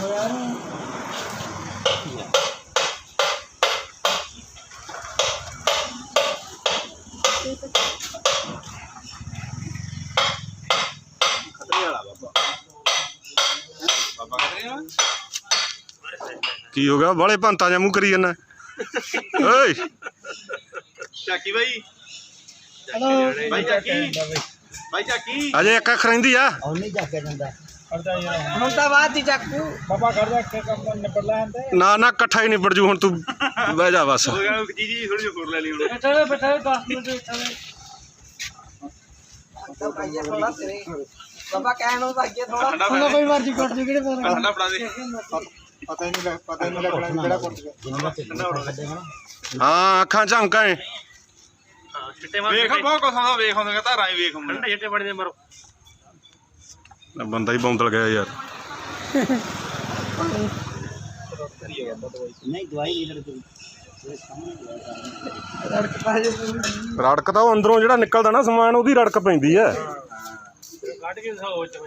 ਹੋਇਆ ਨੂੰ ਖਤਰੇ ਵਾਲਾ ਬਾਬਾ ਬਾਬਾ ਖਤਰੇ ਵਾਲਾ ਕੀ ਹੋ ਗਿਆ? ਬਾਲੇ ਭੰਤਾ ਜਾਂ ਮੂੰਹ ਕਰੀ ਜਾਂਦਾ। ਓਏ। ਚਾਕੀ ਬਾਈ। ਹਲੋ ਬਾਈ ਚਾਕੀ। ਬਾਈ ਚਾਕੀ। ਅਜੇ ਇੱਕ ਅੱਖ ਰਹਿੰਦੀ ਆ। ਉਹ ਨਹੀਂ ਜਾ ਕੇ ਜਾਂਦਾ। ਹੁਣ ਤਾਂ ਬਾਅਦ ਹੀ ਚੱਕੂ ਬਾਬਾ ਕਰਦਾ ਕਿ ਕੰਮ ਨਿਬੜ ਲੈਣ ਤੇ ਨਾ ਨਾ ਇਕੱਠਾ ਹੀ ਨਿਬੜ ਜੂ ਹੁਣ ਤੂੰ ਬਹਿ ਜਾ ਬਸ। ਜੀ ਜੀ ਥੋੜੀ ਜਿਹੀ ਹੋਰ ਲੈ ਲਈ ਹੁਣ। ਬੈਠੇ ਬੈਠੇ 10 ਮਿੰਟ ਬੈਠੇ ਤੇਰੇ। ਬਾਬਾ ਕਹਿਣ ਨੂੰ ਭਾਈਏ ਥੋੜਾ ਠੰਡਾ ਹੁਣ ਕੋਈ ਮਰਜ਼ੀ ਕੱਟ ਦੇ ਕਿਹੜੇ ਪਾਸੇ ਠੰਡਾ ਫੜਾ ਦੇ ਪਤਾ ਹੀ ਨਹੀਂ ਪਤਾ ਹੀ ਨਹੀਂ ਲੱਗਣਾ ਕਿਹੜਾ ਕੁੱਟ ਗਿਆ। ਠੰਡਾ ਦੇ ਹਾਂ ਅੱਖਾਂ ਝਮਕਾਂ ਏ ਵੇਖ ਬਹੁਤ ਕੁਛ ਆਉਂਦਾ ਵੇਖ ਆਉਂਦਾ ਧਾਰਾਂ ਹੀ ਵੇਖ ਆਉਂਦਾ। ਛਿੱਟੇ ਬੜੇ ਦੇ ਮਰੋ ਬੰਦਾ ਹੀ ਬੌਂਦਲ ਗਿਆ ਯਾਰ। ਨਹੀਂ ਦਵਾਈ ਨਹੀਂ ਲੜਦੀ ਰੜਕ ਤਾਂ। ਉਹ ਅੰਦਰੋਂ ਜਿਹੜਾ ਨਿਕਲਦਾ ਨਾ ਸਮਾਨ ਉਹਦੀ ਰੜਕ ਪੈਂਦੀ ਐ ਕੱਢ ਕੇ ਦਿਖਾਓ ਚ